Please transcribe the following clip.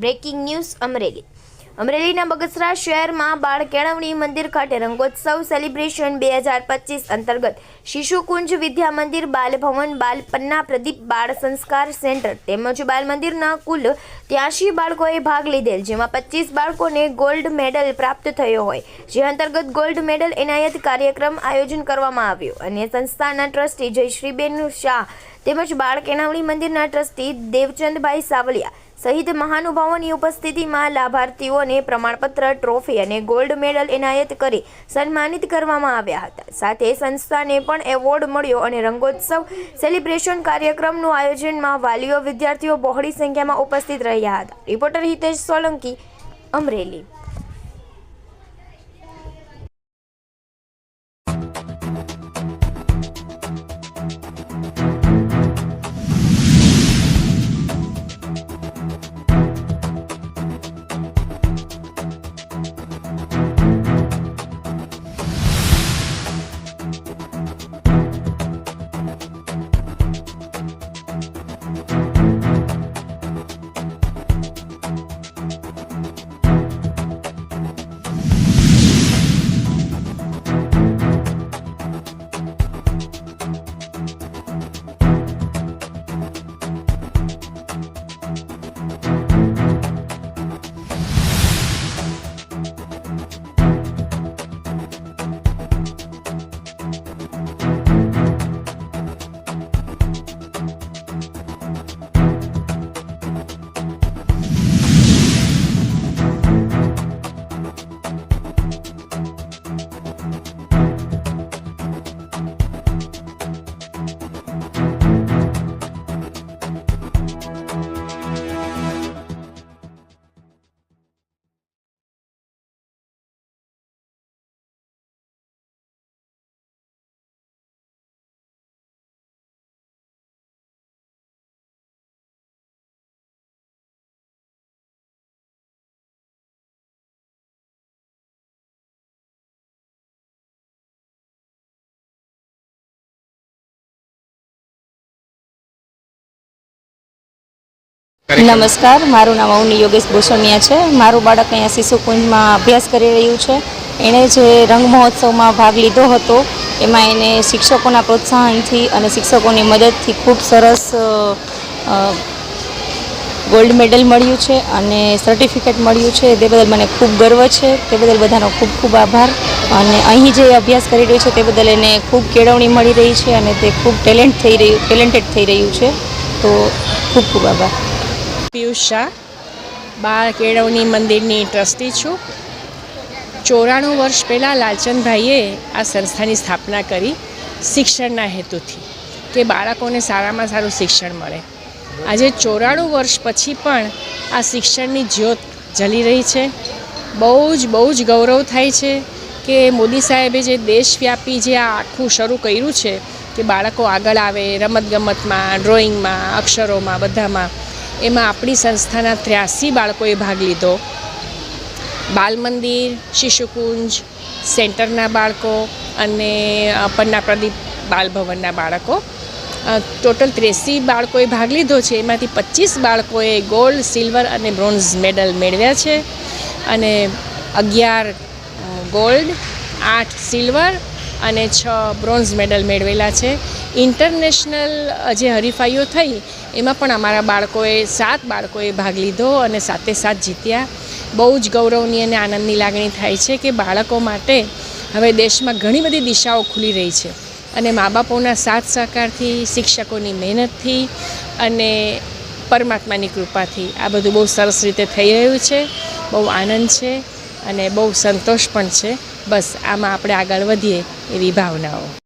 Breaking news Amreli. અમરેલીના બગસરા શહેરમાં બાળ કેળવણી મંદિર ખાતે રંગોત્સવ સેલિબ્રેશન બે હજાર પચીસ અંતર્ગત શિશુકુંજ વિદ્યા મંદિર, બાલભવન બાલપન્ના પ્રદીપ બાળ સંસ્કાર સેન્ટર તેમજ બાલ મંદિરના કુલ ત્યાંશી બાળકોએ ભાગ લીધેલ, જેમાં પચીસ બાળકોને ગોલ્ડ મેડલ પ્રાપ્ત થયો હોય. જે અંતર્ગત ગોલ્ડ મેડલ એનાયત કાર્યક્રમ આયોજન કરવામાં આવ્યો અને સંસ્થાના ટ્રસ્ટી જયશ્રીબેન શાહ તેમજ બાળ કેળવણી મંદિરના ટ્રસ્ટી દેવચંદભાઈ સાવલિયા સહિત મહાનુભાવોની ઉપસ્થિતિમાં લાભાર્થીઓને પ્રમાણપત્ર, ટ્રોફી અને ગોલ્ડ મેડલ એનાયત કરી સન્માનિત કરવામાં આવ્યા હતા. સાથે સંસ્થાને પણ એવોર્ડ મળ્યો અને રંગોત્સવ, સેલિબ્રેશન કાર્યક્રમનું આયોજનમાં વાલીઓ વિદ્યાર્થીઓ બહોળી સંખ્યામાં ઉપસ્થિત રહ્યા હતા. રિપોર્ટર હિતેશ સોલંકી, અમરેલી. નમસ્કાર, મારું નામ અવની યોગેશ ભૂષણિયા છે. મારું બાળક અહીંયા શિશુકુંજમાં અભ્યાસ કરી રહ્યું છે. એણે જે રંગ મહોત્સવમાં ભાગ લીધો હતો, એમાં એને શિક્ષકોના પ્રોત્સાહનથી અને શિક્ષકોની મદદથી ખૂબ સરસ ગોલ્ડ મેડલ મળ્યું છે અને સર્ટિફિકેટ મળ્યું છે. તે બદલ મને ખૂબ ગર્વ છે. તે બદલ બધાનો ખૂબ ખૂબ આભાર. અને અહીં જે અભ્યાસ કરી રહ્યું છે, તે બદલ એને ખૂબ કેળવણી મળી રહી છે અને તે ખૂબ ટેલેન્ટ થઈ રહ્યું, ટેલેન્ટેડ થઈ રહ્યું છે. તો ખૂબ ખૂબ આભાર. પિયુષ શાહ, બાળ કેળવણી મંદિરની ટ્રસ્ટી છું. ચોરાણું વર્ષ પહેલાં લાલચંદભાઈએ આ સંસ્થાની સ્થાપના કરી શિક્ષણના હેતુથી કે બાળકોને સારામાં સારું શિક્ષણ મળે. આજે ચોરાણું વર્ષ પછી પણ આ શિક્ષણની જ્યોત જલી રહી છે. બહુ જ બહુ જ ગૌરવ થાય છે કે મોદી સાહેબે જે દેશવ્યાપી જે આ આખું શરૂ કર્યું છે કે બાળકો આગળ આવે રમતગમતમાં, ડ્રોઈંગમાં, અક્ષરોમાં, બધામાં. એમાં આપણી સંસ્થાના ત્ર્યાસી બાળકોએ ભાગ લીધો. બાલ મંદિર શિશુકુંજ, સેન્ટરના બાળકો અને પન્ના પ્રદીપ બાલભવનના બાળકો. ટોટલ ત્રેસી બાળકોએ ભાગ લીધો છે. એમાંથી પચીસ બાળકોએ ગોલ્ડ, સિલ્વર અને બ્રોન્ઝ મેડલ મેળવ્યા છે. અને અગિયાર ગોલ્ડ, આઠ સિલ્વર અને છ બ્રોન્ઝ મેડલ મેળવેલા છે. ઇન્ટરનેશનલ જે હરીફાઈઓ થઈ, એમાં પણ અમારા બાળકોએ, સાત બાળકોએ ભાગ લીધો અને સાતે સાત જીત્યા. બહુ જ ગૌરવની અને આનંદની લાગણી થાય છે કે બાળકો માટે હવે દેશમાં ઘણી બધી દિશાઓ ખુલી રહી છે. અને મા બાપોના સાથ સહકારથી, શિક્ષકોની મહેનતથી અને પરમાત્માની કૃપાથી આ બધું બહુ સરસ રીતે થઈ રહ્યું છે. બહુ આનંદ છે. અને બહુ સંતોષ પણ છે. બસ આમાં આપણે આગળ વધીએ એવી ભાવનાઓ.